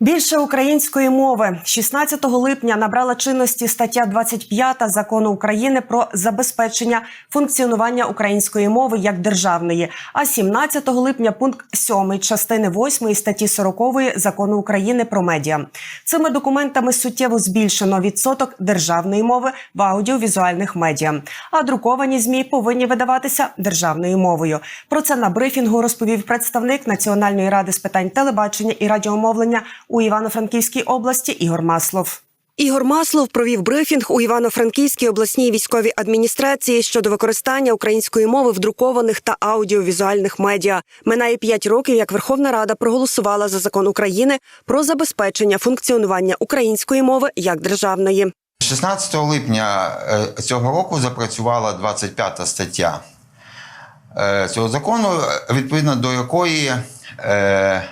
Більше української мови 16 липня набрала чинності стаття 25 закону України про забезпечення функціонування української мови як державної. А 17 липня пункт 7 частини 8 статті 40 закону України про медіа. Цими документами суттєво збільшено відсоток державної мови в аудіовізуальних медіа. А друковані змі повинні видаватися державною мовою. Про це на брифінгу розповів представник Національної ради з питань телебачення і радіомовлення у Івано-Франківській області Ігор Маслов. Ігор Маслов провів брифінг у Івано-Франківській обласній військовій адміністрації щодо використання української мови в друкованих та аудіовізуальних медіа. Минає п'ять років, як Верховна Рада проголосувала за закон України про забезпечення функціонування української мови як державної. 16 липня е, цього року запрацювала 25 стаття е, цього закону, відповідно до якої е,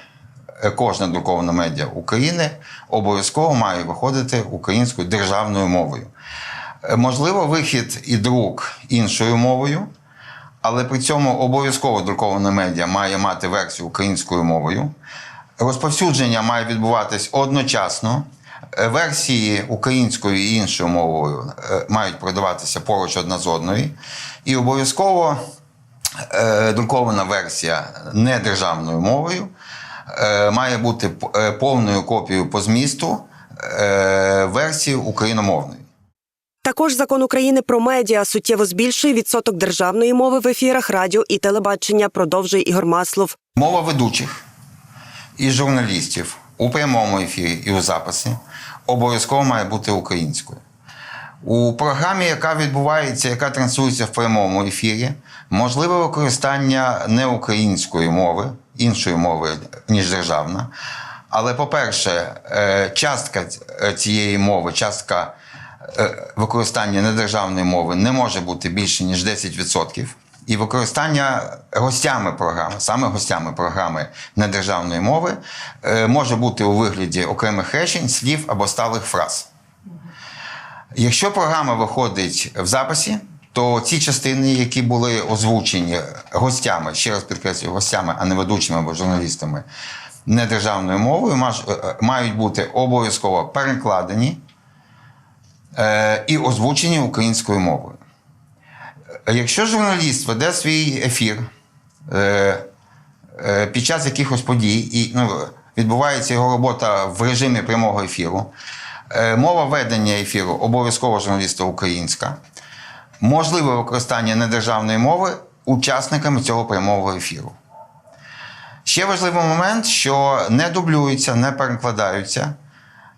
кожна друкована медіа України обов'язково має виходити українською державною мовою. Е, Можливо, вихід і друк іншою мовою, але при цьому обов'язково друкована медіа має мати версію українською мовою. Розповсюдження має відбуватись одночасно. Е, Версії українською і іншою мовою е, мають продаватися поруч одна з одної. І обов'язково е, друкована версія не державною мовою е, має бути е, повною копією по змісту е, версії україномовної. Також закон України про медіа суттєво збільшує відсоток державної мови в ефірах радіо і телебачення. Продовжує Ігор Маслов. Мова ведучих і журналістів у прямому ефірі і у записі обов'язково має бути українською. У програмі, яка відбувається, яка транслюється в прямому ефірі, можливе використання не української мови, іншої мови, ніж державна. Але, по-перше, е, частка е, цієї мови, частка е, використання недержавної мови не може бути більше, ніж 10%. І використання гостями програми, саме гостями програми недержавної мови, може бути у вигляді окремих речень, слів або сталих фраз. Якщо програма виходить в записі, то ці частини, які були озвучені гостями, ще раз підкреслюю, гостями, а не ведучими або журналістами, недержавною мовою, е, мають бути обов'язково перекладені е, і озвучені українською мовою. Якщо журналіст веде свій ефір е, е, під час якихось подій, і ну, відбувається його робота в режимі прямого ефіру, е, мова ведення ефіру обов'язково журналіста українська, можливе використання недержавної мови учасниками цього прямого ефіру. Ще важливий момент, що не дублюються, не перекладаються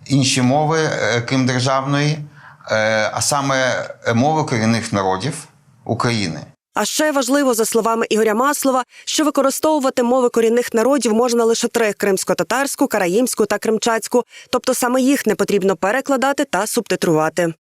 інші мови, е, крім державної, е, а саме мови корінних народів України. А ще важливо, за словами Ігоря Маслова, що використовувати мови корінних народів можна лише три: кримсько-татарську, караїмську та кримчацьку. Тобто саме їх не потрібно перекладати та субтитрувати.